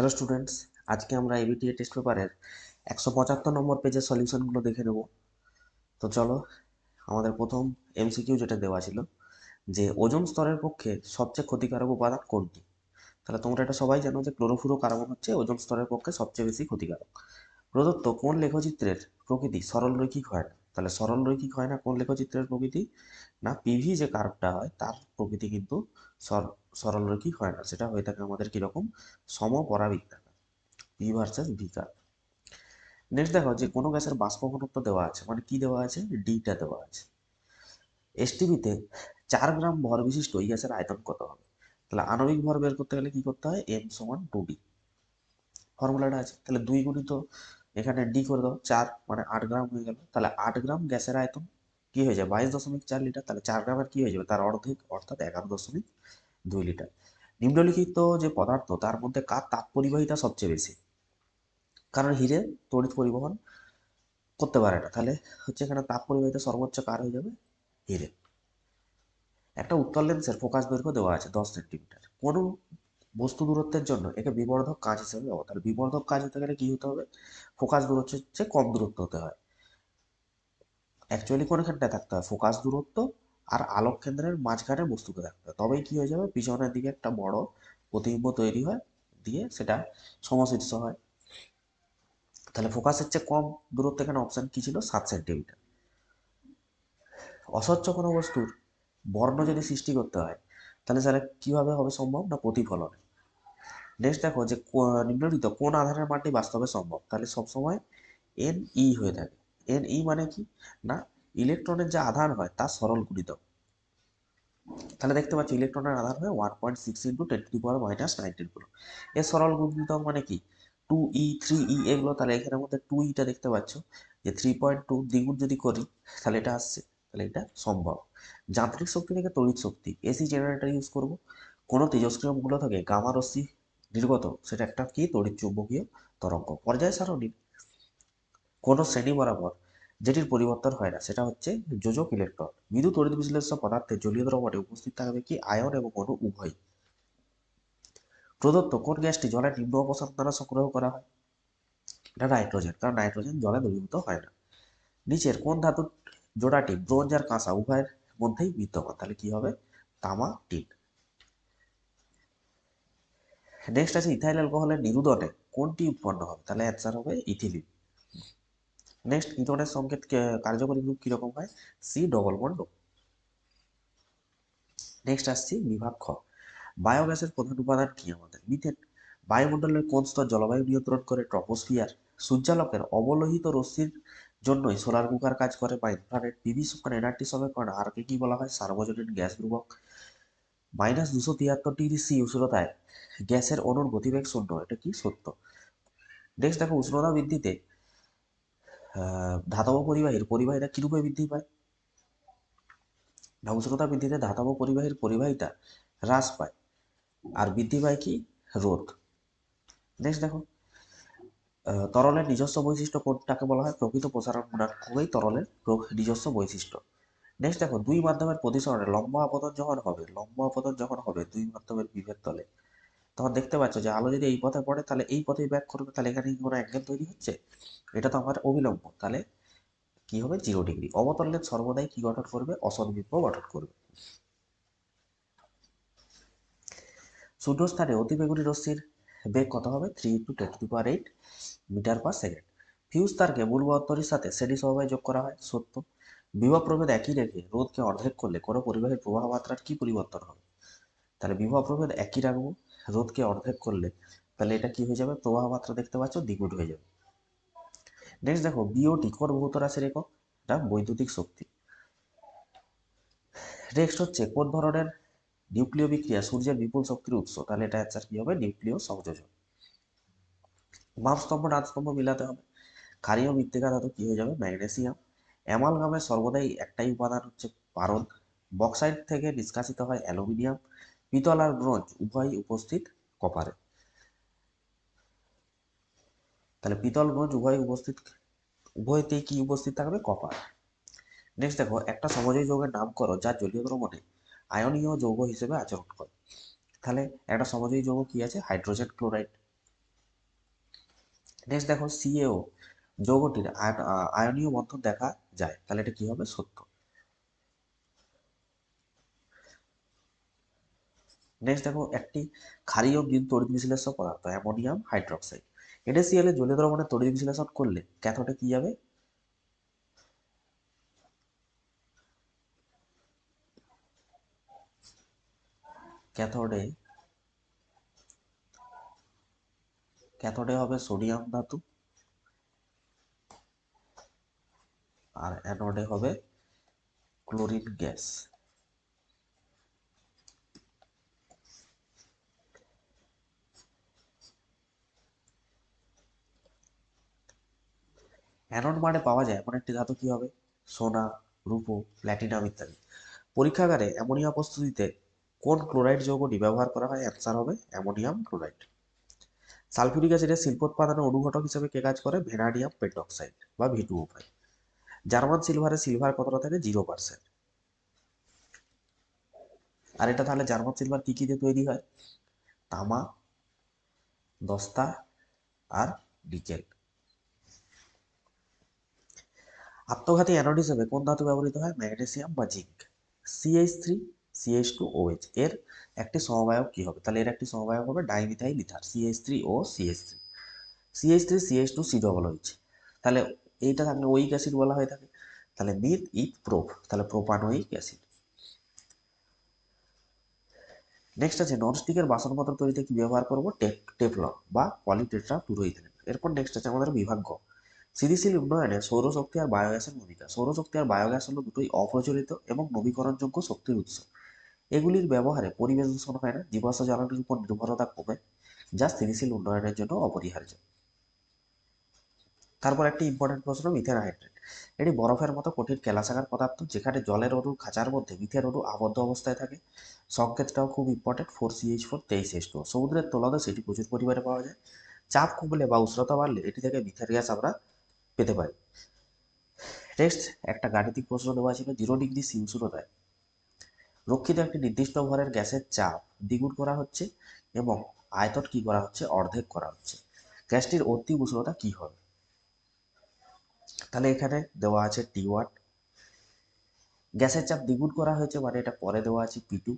Hello students আজকে আমরা ABTA test পেপারের একশো পঁচাত্তর নম্বর পেজের সলিউশনগুলো দেখে নেব। তো চলো, আমাদের প্রথম এমসিকিউ যেটা দেওয়া ছিল, যে ওজন স্তরের পক্ষে সবচেয়ে ক্ষতিকারক উপাদান কোনটি? তাহলে তোমরা এটা সবাই জানো যে ক্লোরোফ্লোরো কার্বন হচ্ছে ওজন স্তরের পক্ষে সবচেয়ে বেশি ক্ষতিকারক। প্রদত্ত কোন লেখচিত্রের প্রকৃতি সরল রৈখিক হয় না? তাহলে সরল রৈখিক হয় না কোন লেখচিত্রের প্রকৃতি? না পিভি যে কার্ভটা হয়, তার প্রকৃতি কিন্তু সরল রৈখিক হয় না? সেটা হয়ে থাকে আমাদের কীরকম? সমপরাবৃত্তাকার P versus V curve next দেখো যে কোনো গ্যাসের বাষ্প ঘনত্ব দেওয়া আছে। মানে কি দেওয়া আছে? ডিটা দেওয়া আছে। এসটিভিতে চার গ্রাম ভর বিশিষ্ট এই গ্যাসের আয়তন কত হবে? তাহলে আণবিক ভর বের করতে গেলে কি করতে হয়? এম সমান টু ডি ফর্মুলাটা আছে। তাহলে দুই গুণিত এখানে ডি করে দাও, চার মানে আট গ্রাম হয়ে গেল। তাহলে আট গ্রাম গ্যাসের আয়তন কি হয়ে যায়? বাইশ দশমিক চার লিটার। তাহলে চার গ্রামের কি হয়ে যাবে? তার অর্ধেক, অর্থাৎ এগারো দশমিক দুই লিটার। নিম্নলিখিত যে পদার্থ, তার মধ্যে কার তাপ পরিবাহিতা সবচেয়ে বেশি? কারণ হিরে তড়িৎ পরিবহন করতে পারে না। তাহলে হচ্ছে এখানে তাপ পরিবাহিতা সর্বোচ্চ কার হয়ে যাবে? হিরে। একটা উত্তর লেন্সের ফোকাস দৈর্ঘ্য দেওয়া আছে দশ সেন্টিমিটার। কোন বস্তু দূরত্বের জন্য একে বিবর্ধক কাজ হিসেবে দেওয়া তাহলে বিবর্ধক কাজ হতে গেলে কি হতে হবে? ফোকাস দূরত্ব হচ্ছে কম দূরত্ব হতে হয়। অ্যাকচুয়ালি কোনখানটায় থাকতে হয়? ফোকাস দূরত্ব আর আলোক কেন্দ্রের মাঝখানে বস্তুকে থাকতে হয় তবেই কি হয়ে যাবে? পিছনের দিকে একটা বড় প্রতিবিম্ব তৈরি হয়, দিয়ে সেটা সমশীর্ষ হয়। তাহলে ফোকাসের চেয়ে কম দূরত্ব এখানে অপশান কি ছিল? সাত সেন্টিমিটার অস্বচ্ছ কোনো বস্তুর বর্ণ যদি সৃষ্টি করতে হয়, তাহলে তাহলে কীভাবে হবে সম্ভব না প্রতিফলনে? নেক্সট দেখো যে নিম্নলিখিত কোন আধারের মানটি বাস্তবে সম্ভব? তাহলে সবসময় এন ই হয়ে থাকে। এন ই মানে কি? না ইলেকট্রনের যে আধান হয়, তা সরল গুণিত তাহলে দেখতে পাচ্ছি, ইলেকট্রনের আধান হয় one point six into ten to power minus নাইনটিনগুলো এর সরল গুণিত মানে কি? টু ই থ্রি ই এগুলো তাহলে এখানের মধ্যে টু ইটা দেখতে পাচ্ছ। যে থ্রি পয়েন্ট টু দ্বিগুণ যদি করি, তাহলে এটা আসছে। তাহলে এটা সম্ভব। যান্ত্রিক শক্তি থেকে তড়িৎ শক্তি এসি জেনারেটর ইউজ করব। কোনো তেজস্ক্রিয় মূল্য থেকে, গামা রশ্মি নির্গত, সেটা একটা কি? তড়িৎ চুম্বকীয় তরঙ্গ। পর্যায় সারণীর কোনো শ্রেণি বরাবর যেটির পরিবর্তন হয় না, সেটা হচ্ছে যোজক ইলেকট্রন। বিদ্যুৎ তড়িৎ বিশ্লেষ্য পদার্থে জলীয় দ্রবণে উপস্থিত থাকবে কি? আয়ন এবং অণু উভয় প্রদত্ত কোন গ্যাসটি জলে নিম্ন অপসারণ দ্বারা সংগ্রহ করা হয়? এটা নাইট্রোজেন, কারণ নাইট্রোজেন জলে দ্রবীভূত হয় না। নিচের কোন ধাতুর জোড়াটি ব্রোঞ্জ আর কাঁসা উভয়ের মধ্যেই বিদ্যমান? তাহলে কি হবে? তামা, টিন। নেক্সট আছে ইথাইল অ্যালকোহলের নিরুদনে কোনটি উৎপন্ন হবে? তাহলে অ্যান্সার হবে ইথিলিন। নেক্সট কিটোনের সংকেত কার্যকরী গ্রুপ কীরকম হয়? সি ডবল বন্ড নেক্সট আসছি বিভাগ খ। বায়োগ্যাসের প্রধান উপাদান কি আমাদের? মিথেন বায়ুমণ্ডলের কোন স্তর জলবায়ু নিয়ন্ত্রণ করে? ট্রপোস্ফিয়ার সূর্যালোকের অবলোহিত রশ্মির জন্যই সোলার কুকার কাজ করে বা ইনফ্রারেড পিভি সমান এনার্জি সমীকরণ আরকে কি বলা হয়? সার্বজনীন গ্যাস ধ্রুবক। মাইনাস দুশো তিয়াত্তর ডিগ্রি সি উষ্ণতায় গ্যাসের অনুর গতিবেগ শূন্য। এটা কি সত্য? নেক্সট দেখো উষ্ণতা বৃদ্ধিতে ধাতব পরিবাহীর পরিবাহিতা কিরূপে বৃদ্ধি পায়? উষ্ণতা বৃদ্ধিতে ধাতব পরিবাহীর পরিবাহিতা হ্রাস পায়। আর বৃদ্ধি পায় কি? রোধ। নেক্সট দেখো। তরলের নিজস্ব বৈশিষ্ট্য কোনটাকে বলা হয়? প্রকৃত প্রসারণ গুণাঙ্কই তরলের নিজস্ব বৈশিষ্ট্য। নেক্সট দেখো, দুই মাধ্যমের প্রতিসরণে লম্বা আপতন যখন হবে, লম্বা আপতন যখন হবে, দুই মাধ্যমের বিভেদ তলে। তখন দেখতে পাচ্ছ যে আলো যদি এই পথে পড়ে, তাহলে এই পথেই ব্যাক করবে, তাহলে এখানে কি কোনো অ্যাঙ্গেল তৈরি হচ্ছে? এটা তো আমার অবিলম্ব। তাহলে কি হবে? জিরো ডিগ্রি অবতলের সর্বদাই কি গঠন করবে? অসদ্বিম্ব গঠন করবে। শূন্যস্থানে অতিবেগুনি রশ্মির বেগ কত হবে? Three into ten to power eight metre per second fuse তারকে মূল বন্তরীর সাথে শ্রেণি সমবায় যোগ করা হয়। সত্য। বিভব প্রভেদ একই রেখে রোধকে অর্ধেক করলে কোনো পরিবাহের প্রবাহ মাত্রার কি পরিবর্তন হবে? তাহলে বিভব প্রভেদ একই রাখব। রোধকে অর্ধেক করলে তাহলে এটা কি হয়ে যাবে? প্রবাহ মাত্রা দেখতে পাচ্ছ, দ্বিগুণ হয়ে যাবে। নেক্সট দেখো বিওটি কোন ভৌত রাশির একক, এটা বৈদ্যুতিক শক্তি। নেক্সট হচ্ছে, কোন ধরনের নিউক্লিয় বিক্রিয়া সূর্যের বিপুল শক্তির উৎস? তাহলে এটা অ্যান্সার কি হবে? নিউক্লিয় সংযোজন। বাম স্তম্ভ ডান স্তম্ভ মিলাতে হবে। ক্ষারীয় মৃত্তিকা ধাতু কি হয়ে যাবে? ম্যাগনেসিয়াম। অ্যামালগামের সর্বদাই একটাই উপাদান হচ্ছে পারদ। বক্সাইড থেকে নিষ্কাশিত হয় অ্যালুমিনিয়াম। পিতল আর ব্রোঞ্জ উভয়ই উপস্থিত কপারে তাহলে পিতল ব্রোঞ্জ উভয় উপস্থিত উভয়তেই কি উপস্থিত থাকবে? কপার নেক্সট দেখো, একটা সমজয়ী যৌগের নাম করো, যা জলীয় দ্রবণে আয়নীয় যৌগ হিসেবে আচরণ করে। তাহলে একটা সমজয়ী যৌগ কি আছে? Hydrogen chloride. নেক্সট দেখো সিএও যৌগটির আয়ন- আয়নীয় বন্ধন দেখা যায়। তাহলে এটা কি হবে? সত্য। নেক্সট দেখো, একটি ক্ষারীয় বিন তড়িৎ বিশ্লেষ্য পদার্থ, অ্যামোনিয়াম হাইড্রোক্সাইড। NaCl এর জলীয় দ্রবণে তড়িৎ বিশ্লেষণ করলে ক্যাথোডে কি যাবে? ক্যাথোডে ক্যাথোডে হবে সোডিয়াম ধাতু আর অ্যানোডে হবে ক্লোরিন গ্যাস। অ্যানোড মানে পাওয়া যায় এমন একটি ধাতু কি হবে? সোনা, রূপো প্ল্যাটিনাম ইত্যাদি। পরীক্ষাগারে অ্যামোনিয়া প্রস্তুতিতে কোন ক্লোরাইড যৌগটি ব্যবহার করা হয়? অ্যান্সার হবে অ্যামোনিয়াম ক্লোরাইড। সালফিউরিক অ্যাসিডের শিল্পোৎপাদনে অনুঘটক হিসেবে কে কাজ করে? ভেনাডিয়াম পেন্টক্সাইড বা ভিটু উপায়। জার্মান সিলভারে সিলভার কতটা থাকে? জিরো পার্সেন্ট আর এটা তাহলে জার্মান সিলভার কি কি দিয়ে তৈরি হয়? তামা, দস্তা আর নিকেল। আত্মঘাতী অ্যানোড হিসেবে কোন ধাতু ব্যবহৃত হয়? ম্যাগনেসিয়াম বা zinc. CH three CH two OH এর একটি সমবায়ক কি হবে? তাহলে এর একটি সমবায়ক হবে dimethyl ether CH three O CH three CH three CH two C double OH তাহলে এইটা থাকলে ওইক অ্যাসিড বলা হয়ে থাকে। তাহলে মিথ, ইথ প্রোপ তাহলে প্রোপান প্রোপানোইক অ্যাসিড। নেক্সট আছে, ননস্টিকের বাসনপত্র তৈরিতে কি ব্যবহার করব? টেপ, টেফলন বা পলিটেট্রা টুরোইথিলিন এরপর নেক্সট আছে আমাদের বিভাগ্য। স্থিতিশীল উন্নয়নে সৌরশক্তি আর বায়োগ্যাসের ভূমিকা। সৌরশক্তি আর বায়োগ্যাস হলো দুটোই অপ্রচলিত এবং নবীকরণযোগ্য শক্তির উৎস। এগুলির ব্যবহারে পরিবেশ দূষণ হয় না, জীবাশ্ম জ্বালানির উপর নির্ভরতা কমে, যা স্থিতিশীল উন্নয়নের জন্য অপরিহার্য। তারপর একটি ইম্পর্টেন্ট প্রশ্ন মিথেন হাইড্রেট এটি বরফের মতো কঠিন কেলাসাকার পদার্থ, যেখানে জলের অণুর খাঁচার মধ্যে মিথেন অণু আবদ্ধ অবস্থায় থাকে। সংকেতটাও খুব ইম্পর্টেন্ট ফোর সিএইচ ফোর তেইশ টু সমুদ্রের তলদে সেটি প্রচুর পরিমাণে পাওয়া যায়। চাপ কমলে বা উষ্ণতা বাড়লে এটি থেকে মিথেন গ্যাস আমরা পেতে পারি। নেক্সট একটা গাণিতিক প্রশ্ন দেওয়া ছিল জিরো ডিগ্রি সি উষ্ণতায় রক্ষিত একটি নির্দিষ্ট ভরের গ্যাসের চাপ দ্বিগুণ করা হচ্ছে এবং আয়তন কি করা হচ্ছে? অর্ধেক করা হচ্ছে। গ্যাসটির অন্তিম উষ্ণতা কি হবে? তাহলে এখানে দেওয়া আছে টি ওয়ান গ্যাসের চাপ দ্বিগুণ করা হয়েছে মানে এটা পরে দেওয়া আছে পি টু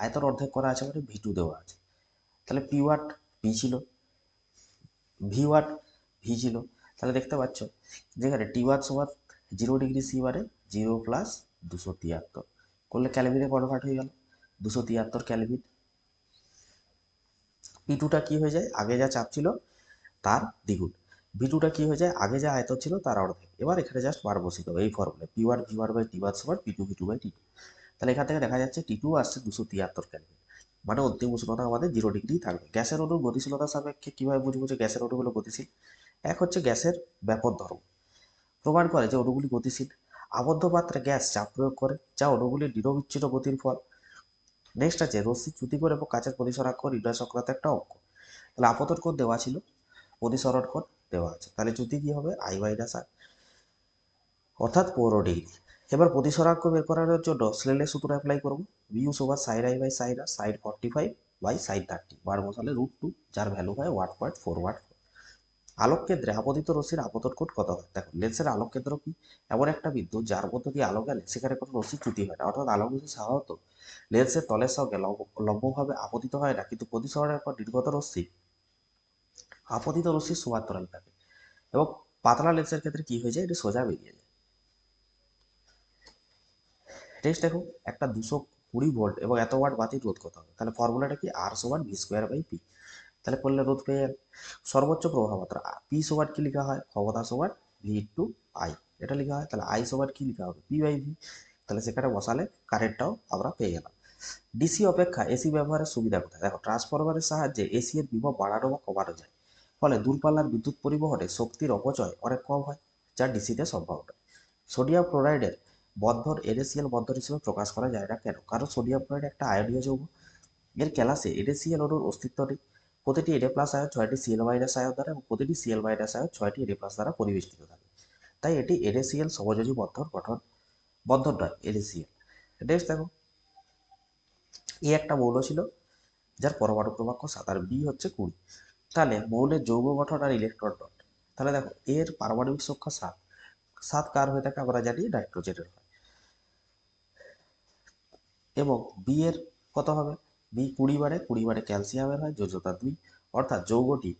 আয়তন অর্ধেক করা আছে মানে ভি টু দেওয়া আছে। তাহলে পি ওয়াট পি ছিল। ভি ওয়াট ভি ছিল। তাহলে দেখতে পাচ্ছ, যেখানে টি ওয়াট সমান জিরো ডিগ্রি সি মানে জিরো প্লাস দুশো তিয়াত্তর। করলে ক্যালভিনে কনভার্ট হয়ে গেল, দুশো তিয়াত্তর ক্যালভিন। পি টুটা কি হয়ে যায়? আগে যা চাপ ছিল, তার দ্বিগুণ। ভি টুটা কি হয়ে যায়? আগে যা আয়তন ছিল, তার অর্ধেক। এবার এখানে জাস্ট বার দেবো, এই formula P one V one by T one সমান P two V two by T two তাহলে এখান থেকে দেখা যাচ্ছে টি টু আসছে দুশো তিয়াত্তর ক্যালভিন। মানে অন্তিম উষ্ণতা আমাদের জিরো ডিগ্রি থাকবে। গ্যাসের অণুর গতিশীলতা সাপেক্ষে কীভাবে বুঝব যে গ্যাসের অণুগুলো গতিশীল? এক হচ্ছে গ্যাসের ব্যাপক ধর্ম প্রমাণ করে যে অণুগুলি গতিশীল, আবদ্ধ পাত্রে গ্যাস চাপ প্রয়োগ করে, যা অণুগুলির নিরবিচ্ছিন্ন গতির ফল। নেক্সট আছে, রশ্মি চ্যুতি করে এবং কাচের প্রতিসরাঙ্ক নির্ণয় সংক্রান্ত একটা অঙ্ক। তাহলে আপতন কোণ দেওয়া ছিল প্রতিসরণ কোণ দেওয়া আছে। তাহলে চ্যুতি কী হবে? আই মাইনাস আর অর্থাৎ পনেরো ডিগ্রি। এবার প্রতিসরাঙ্ক বের করানোর জন্য স্লেলের সূত্র অ্যাপ্লাই করব। মিউ সমান sine I by sine R sine forty five by sine thirty বার বসালে রুট টু যার ভ্যালু হয় ওয়ান পয়েন্ট ফোর ওয়ান আলোক কেন্দ্রে আপতিত রশ্মির আপতন কোণ কত হয়? দেখো, লেন্সের আলোক কেন্দ্র কি? এমন একটা বিন্দু যার মধ্য দিয়ে আলো গেলে সেখানে কোনো রশ্মি চ্যুতি হয় না। অর্থাৎ আলোক রশ্মি সাধারণত লেন্সের তলের সঙ্গে লম্বভাবে আপতিত হয় না, কিন্তু প্রতিসরণের পর নির্গত রশ্মি আপতিত রশ্মির সমান্তরাল থাকে। এবং পাতলা লেন্সের ক্ষেত্রে কি হয়ে যায়? এটা সোজা বেরিয়ে যায়। নেক্সট দেখো, একটা দুশো কুড়ি ভোল্ট এবং এত ওয়াট বাতির রোধ কত হবে তাহলে ফর্মুলাটা কি? আর সমান ভি স্কোয়ার বাই পি তাহলে করলে রোধ পেয়ে যাবে। সর্বোচ্চ প্রবাহ মাত্রা পি সমান কি লেখা হয়? ক্ষমতা সমান ভি টু আই এটা লেখা হয়। তাহলে আই সমান কি লেখা হবে? পি বাই ভি তাহলে সেখানে বসালে কারেন্টটাও আমরা পেয়ে গেলাম। ডিসি অপেক্ষা এসি ব্যবহারের সুবিধা কোথায়? দেখো ট্রান্সফরমারের সাহায্যে এসি এর বিভব বাড়ানো বা কমানো যায়। ফলে দূরপাল্লার বিদ্যুৎ পরিবহনে শক্তির অপচয় অনেক কম হয়, যা ডিসিতে সম্ভব নয়। সোডিয়াম ক্লোরাইডের বন্ধন এনএসিএল বন্ধন হিসেবে প্রকাশ করা যায় না কেন? কারণ সোডিয়াম ক্লোরাইড একটা আয়নীয় যৌগ। এর ক্যালাসে এনএসিএল অণুর অস্তিত্ব নেই। প্রতিটি এডে প্লাস আয়ন ছয়টি সিএল মাইনাস আয়ন দ্বারা এবং প্রতিটি সিএল মাইনাস আয়ন ছয়টি এডে প্লাস দ্বারা পরিবেষ্টিত থাকে। তাই এটি এডেসিএল সমযোজী বন্ধন গঠন, বন্ধন নয় এনএসিএল নেক্সট দেখো, এ একটা মৌল ছিল, যার পরমাণু ক্রমাঙ্ক সাত আর বি হচ্ছে কুড়ি। তাহলে মৌলের যৌগ গঠন আর ইলেকট্রন ডট তাহলে দেখো, এর পারমাণবিক সংখ্যা সাত। সাত কার হয়ে থাকে আমরা জানি নাইট্রোজেনের হয়। এবং বি এর কত হবে? বি কুড়ি বারে কুড়ি বারে ক্যালসিয়ামের হয়, যোজ্যতা দুই। অর্থাৎ যৌগটি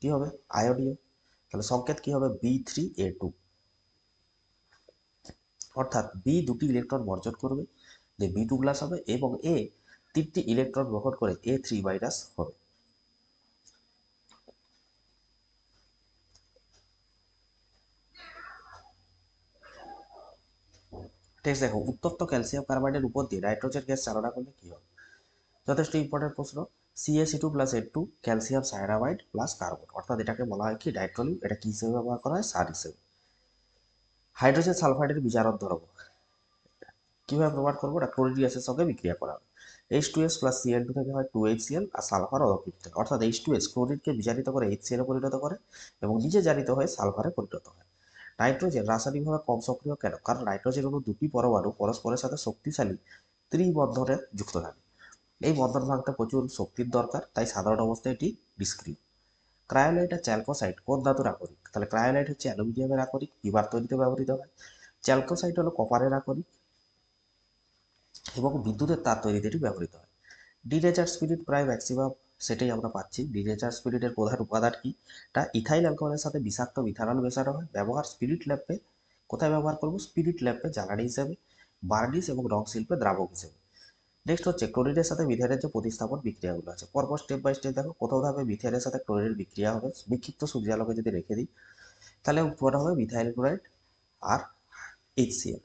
কি হবে? আয়োডীয় তাহলে সংকেত কি হবে? বি থ্রি এ টু অর্থাৎ বি দুটি ইলেকট্রন বর্জন করবে, যে বি টু প্লাস হবে এবং এ তিনটি ইলেকট্রন গ্রহণ করে এ থ্রি মাইনাস হবে। টেক্সট দেখো, উত্তপ্ত ক্যালসিয়াম কার্বাইডের উপর দিয়ে নাইট্রোজেন গ্যাস চালনা করলে কি হবে? যথেষ্ট ইম্পর্টেন্ট প্রশ্ন। সিএসি টু প্লাস এর two calcium cyanamide plus carbon অর্থাৎ এটাকে বলা হয় কি? নাইট্রোলিন এটা কি হিসেবে ব্যবহার করা হয়? সার হিসেবে। হাইড্রোজেন সালফাইডের বিজারণ ধরব। কীভাবে প্রমাণ করব? এটা ক্লোরিন গ্যাসের সঙ্গে বিক্রিয়া করা হবে H two S plus CL two থেকে হয় টু এইচ সিএল আর সালফার অদক্ষিণ থেকে অর্থাৎ এইচ টু এস ক্লোরিনকে বিজারিত করে এইচ সিএলে পরিণত করে এবং নিজে জারিত হয়ে সালফারে পরিণত হয়। নাইট্রোজেন রাসায়নিকভাবে কম সক্রিয় কেন? কারণ নাইট্রোজেন অণু দুটি পরমাণু পরস্পরের সাথে শক্তিশালী ত্রিবন্ধনে যুক্ত থাকে। এই বন্ধন ভাঙতে প্রচুর শক্তির দরকার, তাই সাধারণ অবস্থায় এটি নিষ্ক্রিয় ক্রায়োলাইট আর চ্যালকোসাইট কোন ধাতুর আকরিক? তাহলে ক্রায়োলাইট হচ্ছে অ্যালুমিনিয়ামের আকরিক বিবার তৈরিতে ব্যবহৃত হয়। চ্যালকোসাইট হলো কপারের আকরিক এবং বিদ্যুতের তার তৈরিতে এটি ব্যবহৃত হয়। ডিনেচার স্পিরিট প্রায় ম্যাক্সিমাম সেটাই আমরা পাচ্ছি। ডিনেচার স্পিরিটের প্রধান উপাদান কি? তা ইথাইল অ্যালকোহলের সাথে বিষাক্ত মিথানল মেশানো হয়। ব্যবহার স্পিরিট ল্যাম্পে কোথায় ব্যবহার করব? স্পিরিট ল্যাম্পে জ্বালানি হিসেবে বার্নিশ এবং রং শিল্পে দ্রাবক হিসেবে। নেক্সট হচ্ছে ক্লোরিনের সাথে মিথেনের যে প্রতিস্থাপন বিক্রিয়াগুলো আছে। পরপর স্টেপ বাই স্টেপ দেখো কোথাও ধাপে মিথেনের সাথে ক্লোরিনের বিক্রিয়া হবে। বিক্ষিপ্ত সূর্যালোকে যদি রেখে দিই, তাহলে উৎপন্ন হবে মিথাইল ক্লোরাইড আর এইচসিএল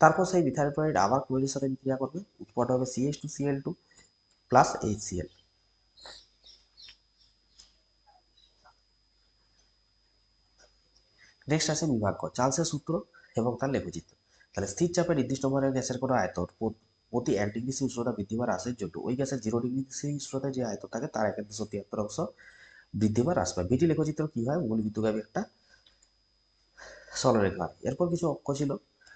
তারপর সেই মিথাইল ক্লোরাইড আবার ক্লোরিনের সাথে বিক্রিয়া করবে, উৎপন্ন হবে CH two CL two plus HCL next আছে বিভাগ্য চার্লসের সূত্র এবং তার লেখচিত্র। তাহলে স্থির চাপে নির্দিষ্ট মানের গ্যাসের কোনো আয়তন প্রতি এক ডিগ্রি সি উষ্ণতা বৃদ্ধি বা হ্রাসের জন্য ওই গ্যাসের জিরো ডিগ্রি সি উষ্ণতায় যে আয়তন থাকে, তার এক দুশো তিয়াত্তর অংশ বৃদ্ধি বা হ্রাস পায় বিটি লেখচিত্র কি হয়? মূল বিদ্যুগামী একটা সরলরেখা এরপর কিছু অক্ষ ছিল।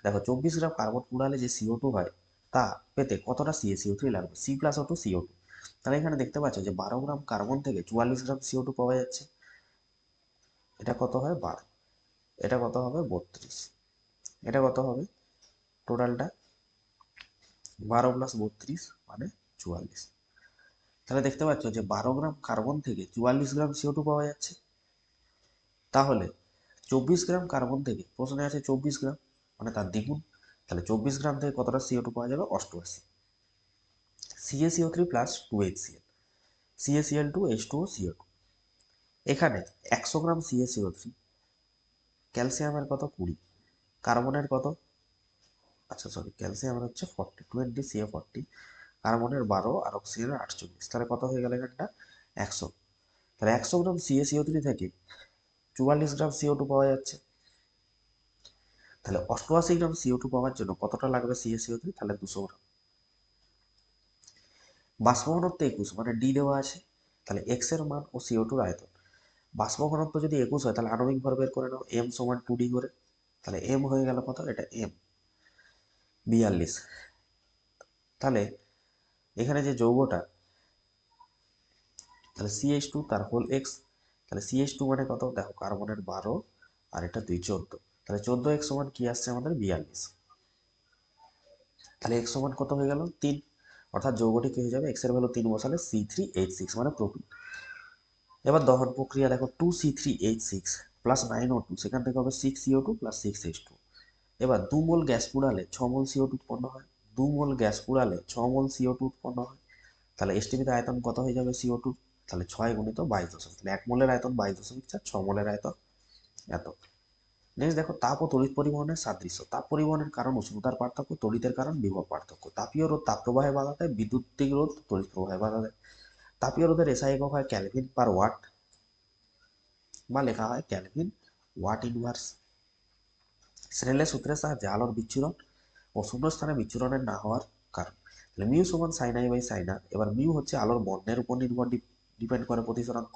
দেখো, চব্বিশ গ্রাম কার্বন পুড়ালে যে সিও টু হয়, তা পেতে কতটা সিএসিও থ্রি লাগবে? C plus O two CO two তাহলে এখানে দেখতে পাচ্ছ যে বারো গ্রাম কার্বন থেকে চুয়াল্লিশ গ্রাম সিও টু পাওয়া যাচ্ছে। এটা কত হয়? বারো। এটা কত হবে? বত্রিশ। এটা কত হবে? টোটালটা বারো প্লাস বত্রিশ মানে চুয়াল্লিশ। তাহলে দেখতে পাচ্ছ যে বারো গ্রাম কার্বন থেকে চুয়াল্লিশ গ্রাম সিও টু পাওয়া যাচ্ছে। তাহলে চব্বিশ গ্রাম কার্বন থেকে, প্রশ্নে আছে চব্বিশ গ্রাম মানে তার দ্বিগুণ। তাহলে চব্বিশ গ্রাম থেকে কতটা সিও টু পাওয়া যাবে? অষ্টআশি। CACO three plus two H CL CACL two H two CO two এখানে একশো গ্রাম সিএসিও থ্রি ক্যালসিয়ামের কত? কুড়ি। কার্বনের কত? আচ্ছা সরি ক্যালসিয়ামের হচ্ছে ফর্টি টোয়েন্টি সিএ ফর্টি কার্বনের বারো, আর অক্সিজেনের আটচল্লিশ। তাহলে কত হয়ে গেল এখানটা? একশো। তাহলে একশো গ্রাম সিএসিও থ্রি থেকে চুয়াল্লিশ গ্রাম সিও টু পাওয়া যাচ্ছে। তাহলে অষ্টআশি গ্রাম সিও টু পাওয়ার জন্য কতটা লাগবে সিএসিও থ্রি তাহলে দুশো গ্রাম। বাষ্পঘনত্ব একুশ মানে ডি দেওয়া আছে। তাহলে এক্সের মান ও সিও টুর আয়তন। বাষ্পঘনত্ব যদি একুশ হয়, তাহলে আণবিক ভর বের করে নাও এম সমান টু ডি করে। তাহলে এম হয়ে গেল কত? এটা এম বিয়াল্লিশ। তাহলে এখানে যে যৌগটা, তাহলে সিএইচ টু তার হোল এক্স তাহলে সিএইচ টু মানে কত? দেখো কার্বনের বারো, আর এটা দুই চোদ্দ। তাহলে চোদ্দ এক্স সমান কি আসছে আমাদের? বিয়াল্লিশ। তাহলে এক্স সমান কত হয়ে গেল? তিন। অর্থাৎ যৌগটি কি হয়ে যাবে? এক্সের ভ্যালু তিন বসালে সি থ্রি এইট সিক্স মানে প্রোটিন। এবার দহন প্রক্রিয়া, দেখো two C three eight six plus nine O two সেখান থেকে হবে six CO two plus six H two এবার দু মোল গ্যাস পুড়ালে ছ মোল সিও টু উৎপন্ন হয়। দু মোল গ্যাস পুড়ালে ছ মোল সিও টু উৎপন্ন হয়। তাহলে এসটিভিতে আয়তন কত হয়ে যাবে সিও টু তাহলে ছয় গুণিত বাইশ দশমিক। তাহলে এক মোলের আয়তন বাইশ দশমিক চার, ছ মোলের আয়তন এত। নেক্সট দেখো, তাপ ও তড়িৎ পরিবহনের সাদৃশ্য। তাপ পরিবহনের কারণ উষ্ণতার পার্থক্য, তড়িতের কারণ বিভব পার্থক্য। তাপীয় রোধ তাপ প্রবাহে বাধা দেয়, বিদ্যুতিক রোধ তড়িৎ প্রবাহে বাধা দেয়। তাপীয় রোধের এসআই একক হয় ক্যালভিন পার ওয়াট বা লেখা হয় ক্যালভিন ওয়াট ইনভার্স। স্নেলের সূত্রের সাহায্যে আলোর বিচ্ছুরণ ও শূন্যস্থানে বিচ্ছুরণের না হওয়ার কারণ তাহলে মিউ সমান সাইনাই বাই সাইনা এবার মিউ হচ্ছে আলোর বর্ণের উপর নির্ভর ডিপেন্ড করে প্রতিসরাঙ্ক।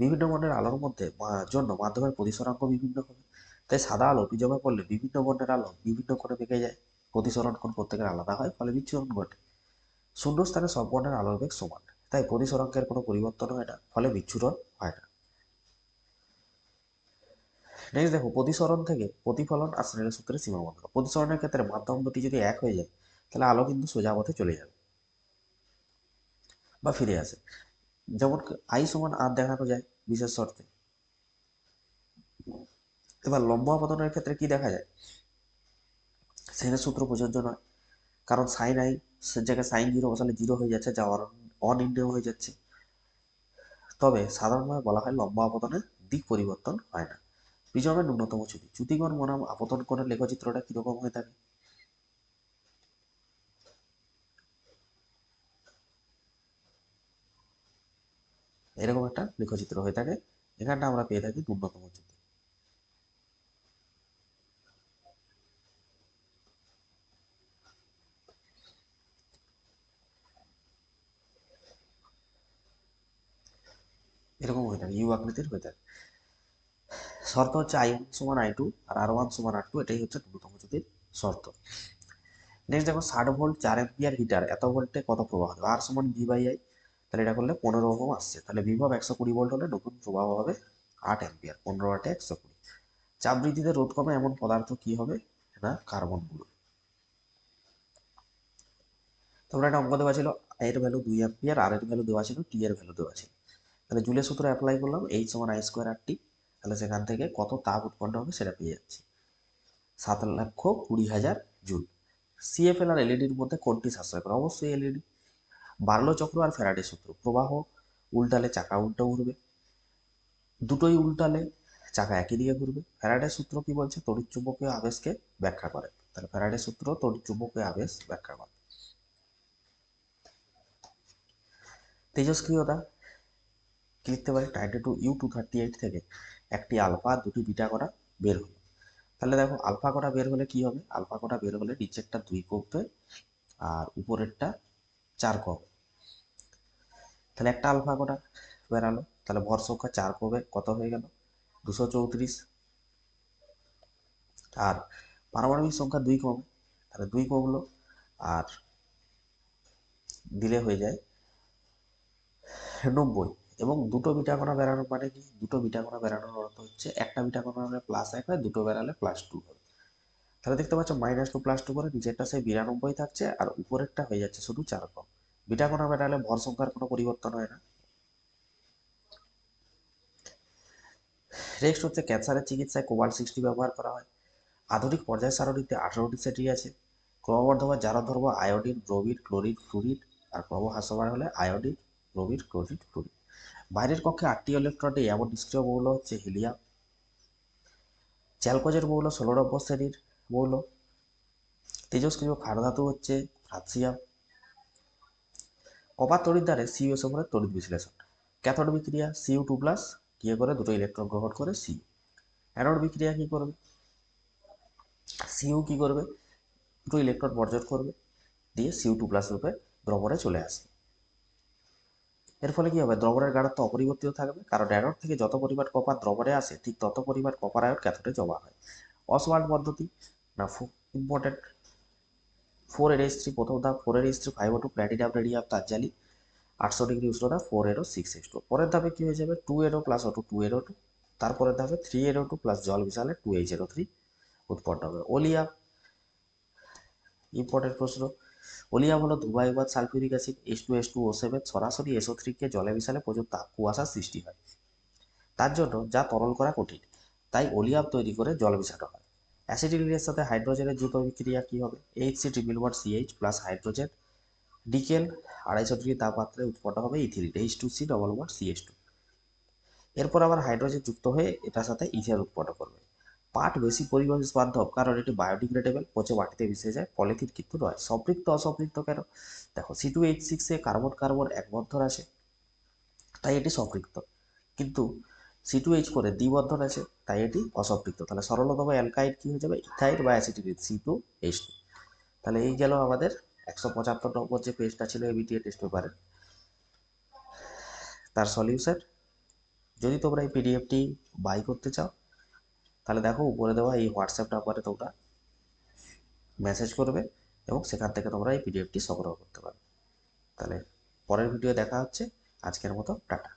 বিভিন্ন বর্ণের আলোর মধ্যে জন্য মাধ্যমের প্রতিসরাঙ্ক বিভিন্ন হবে। তাই সাদা আলো বিজমে পড়লে বিভিন্ন বর্ণের আলো বিভিন্ন করে বেঁকে যায়। প্রতিসরণ কোণ প্রত্যেকের আলাদা হয়, ফলে বিচ্ছুরণ ঘটে। শূন্যস্থানে সব বর্ণের আলোর বেগ সমান। তাই প্রতিসরাঙ্কের কোনো পরিবর্তন হয় না, ফলে বিচ্ছুরণ হয় না। নেক্সট দেখো, প্রতিসরণ থেকে প্রতিফলন আর শ্রেণি সূত্রের সীমাবদ্ধ। প্রতিসরণের ক্ষেত্রে মাধ্যম গতি যদি এক হয়ে যায়, তাহলে আলো কিন্তু সোজা পথে চলে যাবে বা ফিরে আসে। যেমন আই সমান আর দেখানো যায় বিশেষ শর্তে। এবার লম্ব আপতনের ক্ষেত্রে কি দেখা যায়? সেনের সূত্র প্রযোজ্য নয়। কারণ সাইন আই জায়গায় সাইন জিরো বসালে জিরো হয়ে যাচ্ছে, যা অনির্ণয় হয়ে যাচ্ছে। তবে সাধারণভাবে বলা হয় লম্বা আপতনের দিক পরিবর্তন হয় না। প্রিজমের ন্যূনতম চ্যুতি চ্যুতিগণ বনাম আপতন কোণের লেখচিত্রটা কীরকম হয়ে থাকে? এরকম একটা লেখচিত্র হয়ে থাকে। এখানটা আমরা পেয়ে থাকি ন্যূনতম চ্যুতি এরকম হয়ে থাকে। ইউ আকৃতির হয়ে থাকে। শর্ত হচ্ছে আই ওয়ান সমান আই টু আর আর ওয়ান সমান আর টু এটাই হচ্ছে ন্যূনতম চ্যুতির শর্ত। নেক্সট দেখো, ষাট ভোল্ট চার এম্পিয়ার হিটার এত ভোল্টে কত প্রবাহ হবে? আর সমান ভি বাই আই তাহলে এটা করলে পনেরো ওহম আসছে। তাহলে বিভব একশো কুড়ি ভোল্ট হলে নতুন প্রবাহ হবে আট অ্যাম্পিয়ার পনেরো আটে একশো কুড়ি। চাপ বৃদ্ধিতে রোধ কমে এমন পদার্থ কি হবে? না কার্বনগুলো। তোমরা একটা অঙ্ক দেওয়া ছিল আই এর ভ্যালু দুই অ্যাম্পিয়ার আর এর ভ্যালু দেওয়া ছিল টি এর ভ্যালু দেওয়া ছিল। তাহলে জুলের সূত্র অ্যাপ্লাই করলাম এইচ সমান আই স্কোয়ার আর টি তাহলে সেখান থেকে কত তাপ উৎপন্ন হবে সেটা পেয়ে যাচ্ছি। সাত লক্ষ কুড়ি হাজার জুল। সিএফএল আর এলইডির মধ্যে কোনটি সাশ্রয় করে? অবশ্যই এলইডি বার্লো চক্র আর ফ্যারাডে সূত্র। প্রবাহ উল্টালে চাকা উল্টো ঘুরবে। দুটোই উল্টালে চাকা একই দিকে ঘুরবে। ফ্যারাডে সূত্র কি বলছে? তড়িৎ চুম্বকীয় আবেশকে ব্যাখ্যা করে। তাহলে ফ্যারাডে সূত্র তড়িৎ চুম্বকীয় আবেশ ব্যাখ্যা করে। তেজস্ক্রিয়তা কি লিখতে পারি? Ninety two U two thirty eight থেকে। একটি আলফা, দুটি বিটা করা বের হলো। তাহলে দেখো, আলফা কটা বের হলে কি হবে? আলফা কটা বের হলে নিচেরটা দুই কমবে আর উপরেরটা চার কম তাহলে একটা আলফা কটা বেরালো, তাহলে ভর সংখ্যা চার কমে কত হয়ে গেল? দুশো চৌত্রিশ। আর পারমাণবিক সংখ্যা দুই কমে, তাহলে দুই কমলো আর দিলে হয়ে যায় নব্বই। এবং দুটো বিটাকোনা বেরানোর মানে কি? দুটো বিটা কণা বেরানোর অর্থ হচ্ছে একটা বিটাকোনা হলে প্লাস এক হয়, দুটো বেরালে প্লাস টু হবে তাহলে দেখতে পাচ্ছ মাইনাস টু প্লাস টু করে নিচেরটা সেই বিরানব্বই থাকছে আর উপরেরটা হয়ে যাচ্ছে শুধু চার কম। বিটা কণা বেরালে ভর সংখ্যার কোনো পরিবর্তন হয় না। নেক্সট হচ্ছে ক্যান্সারের চিকিৎসায় কোবাল সিক্সটি ব্যবহার করা হয়। আধুনিক পর্যায় সারণীতে আঠারোটি সেটি আছে। ক্রমবর্ধমান যারা ধরবো আয়োডিন, ব্রোমিড, ক্লোরিন, ফ্লুরিড আর ক্রমহ্রাসমান হলে আয়োডিন, ব্রোমিড ক্লোরিন। ফ্লুরিড বাইরের কক্ষে আটটি ইলেকট্রনে এমন নিষ্ক্রিয় মৌল হচ্ছে হিলিয়াম চ্যালকোজের মৌল ষোলো নম্বর শ্রেণির মৌল, তেজস্ক্রিয় ক্ষার ধাতু হচ্ছে ফ্রান্সিয়াম কপার তড়িৎদ্বারে সিইউ সময়ের তড়িৎ বিশ্লেষণ ক্যাথড বিক্রিয়া সিইউ টু প্লাস গিয়ে করে? দুটো ইলেকট্রন গ্রহণ করে সি অ্যানোড বিক্রিয়া কি করবে? সিইউ কি করবে? দুটো ইলেকট্রন বর্জন করবে, দিয়ে সিইউ টু প্লাস রূপে দ্রবণে চলে আসবে। এর ফলে কি হবে? দ্রবণের গাঢ়ত্ব অপরিবর্তিত থাকবে। কারণ অ্যানোড থেকে যত পরিমাণ কপার দ্রবণে আসে, ঠিক তত পরিমাণ কপার আয়ন ক্যাথোডে জমা হয়। অসওয়াল্ড পদ্ধতি। না ইম্পর্টেন্ট ফোর এর এস থ্রি প্রথম ধাপ ফোর এর S three five O two platinum radium তাজ্জালি আটশো ডিগ্রি উষ্ণতা four arrow six X two পরের ধাপে কি হয়ে যাবে? Two arrow plus O two two arrow two তারপরের ধাপে থ্রি এরো টু প্লাস জল মিশালে টু এইচ এরো থ্রি উৎপন্ন হবে। ওলিয়াম ইম্পর্টেন্ট প্রশ্ন। ওলিয়াম হলো ধুবাইবাদ sulphuric acid H two S two O seven সরাসরি এসও থ্রিকে জলে মিশালে প্রচুর তাপ কুয়াশার সৃষ্টি হয়। তার জন্য যা তরল করা কঠিন, তাই ওলিয়াম তৈরি করে জল মিশানো হয়। অ্যাসিডিলিনের সাথে হাইড্রোজেনের দ্রুত বিক্রিয়া কী হবে? H C triple one CH plus hydrogen ডিকেল আড়াইশো ডিগ্রি তাপমাত্রায় উৎপন্ন হবে ethylene H two C double one CH two এরপর আবার হাইড্রোজেন যুক্ত হয়ে এটার সাথে ইথেন উৎপন্ন করবে। পাট বেশি পরিবেশ বান্ধব কারণ এটি বায়োডিগ্রেডেবল পচে মাটিতে মিশে যায়, পলিথিন কিন্তু নয়। সম্পৃক্ত, অসম্পৃক্ত কেন? দেখো সি টু এইচ সিক্সে কার্বন কার্বন এক বন্ধন আছে, তাই এটি সম্পৃক্ত। কিন্তু সি টু এইচ করে দ্বিবন্ধন আছে, তাই এটি অসম্পৃক্ত। তাহলে সরলতম অ্যালকাইড কি হয়ে যাবে? ইথাইড বা acetylene C two H two তাহলে এই গেল আমাদের একশো পঁচাত্তর নম্বর যে পেজটা ছিল এবিটিএ টেস্ট পেপারের তার সলিউশন যদি তোমরা এই পিডিএফটি বাই করতে চাও তাহলে দেখো উপরে দেওয়া এই হোয়াটসঅ্যাপ নাম্বারে তোমরা মেসেজ করবে এবং সেখান থেকে তোমরা এই পিডিএফটি সংগ্রহ করতে পারবে। তাহলে পরের ভিডিও দেখা হচ্ছে। আজকের মতো টাটা।